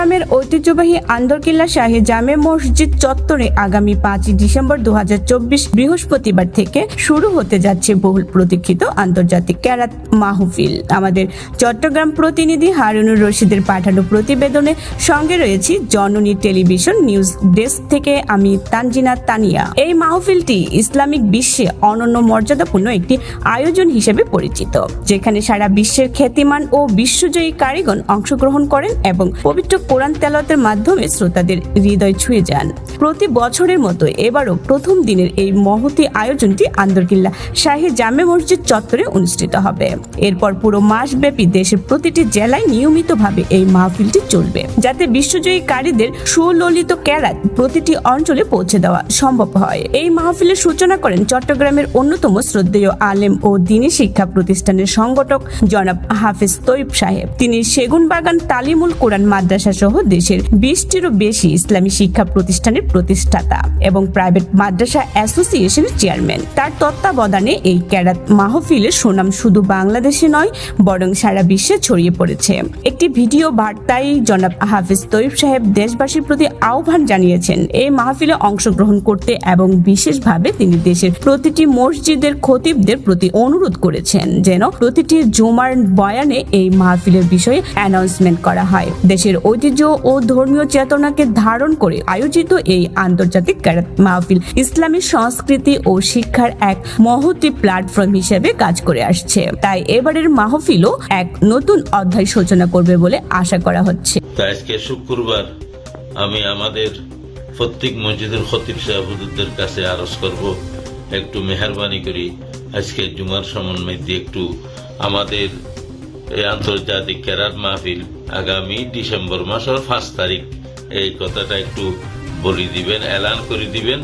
চট্টগ্রামের ঐতিহ্যবাহী আন্দরকিল্লা শাহী জামে মসজিদ চত্বরে আগামী পাঁচই ডিসেম্বর দু বৃহস্পতিবার থেকে শুরু হতে যাচ্ছে বহুল প্রতীক্ষিত আন্তর্জাতিক ক্যারাত মাহফিল। আমাদের চট্টগ্রাম প্রতিনিধি হারুনুর রশিদের পাঠানো প্রতিবেদনে সঙ্গে রয়েছি জননী টেলিভিশন নিউজ ডেস্ক থেকে আমি তানজিনা তানিয়া। এই মাহফিলটি ইসলামিক বিশ্বে অনন্য মর্যাদাপূর্ণ একটি আয়োজন হিসেবে পরিচিত, যেখানে সারা বিশ্বের খ্যাতিমান ও বিশ্বজয়ী কারিগণ অংশগ্রহণ করেন এবং পবিত্র কোরআন তেলাতের মাধ্যমে শ্রোতাদের হৃদয় ছুঁয়ে যান। প্রতি বছরের মতো এবারও প্রথম দিনের এই মহতি আয়োজনটি আন্দরকিল্লা শাহী জামে মসজিদ চত্বরে অনুষ্ঠিত হবে। এরপর পুরো মাসব্যাপী দেশের প্রতিটি জেলায় নিয়মিতভাবে এই মাহফিলটি চলবে। যাতে বিশ্বজয়ী কারীদের সুললিত ক্যারাত প্রতিটি অঞ্চলে পৌঁছে দেওয়া সম্ভব হয়। এই মাহফিলের সূচনা করেন চট্টগ্রামের অন্যতম শ্রদ্ধেয় আলেম ও দিনী শিক্ষা প্রতিষ্ঠানের সংগঠক জনাব হাফিজ তৈব সাহেব। তিনি সেগুন বাগান তালিমুল কোরআন মাদ্রাসা সহ দেশের বিশটিরও বেশি ইসলামী শিক্ষা প্রতিষ্ঠানের প্রতিষ্ঠাতা এবং প্রাইভেট মাদ্রাসা অ্যাসোসিয়েশনের চেয়ারম্যান। তার তত্ত্বাবধানে এই ক্যারাত মাহফিলের সুনাম শুধু বাংলাদেশে নয়, বরং সারা বিশ্বে ছড়িয়ে পড়েছে। একটি ভিডিও বার্তায় জনাব হাফিজ তৈব সাহেব দেশবাসীর প্রতি আহ্বান জানিয়েছেন, এই মাহফিলে অংশগ্রহণ করতে এবং বিশেষভাবে তিনি দেশের প্রতিটি মসজিদের খতিবদের প্রতি অনুরোধ করেছেন যেন প্রতিটি জুমার বয়ানে এই মাহফিলের বিষয়ে অ্যানাউন্সমেন্ট করা হয়। দেশের ঐতিহ্য ও ধর্মীয় চেতনাকে ধারণ করে আয়োজিত এই আন্তর্জাতিক ক্যারাত মাহফিল ইসলামী সংস্কৃতি ও শিক্ষার এক মহতি প্ল্যাটফর্ম হিসেবে কাজ করে আসছে। তাই এবারের মাহফিলও এক নতুন অধ্যায় সূচনা করবে বলে আশা করা হচ্ছে। আজকে শুক্রবার আমি আমাদের প্রত্যেক মসজিদের খতিব সাহেবদের কাছে আরজ করব, একটু মেহরবানি করি। আজকে জুমার সমন্বয় দিয়ে একটু আমাদের এই আন্তর্জাতিক কেরার মাহফিল আগামী ডিসেম্বর মাসের পাঁচ তারিখ। এই কথাটা একটু বলি দিবেন, এলান করে দিবেন।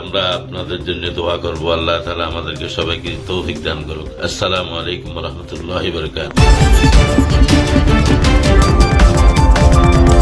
আমরা আপনাদের জন্য দোয়া করব। আল্লাহ তালা আমাদেরকে সবাইকে তৌফিক দান করুক। আসসালামু আলাইকুম রহমতুল্লাহ বরকাত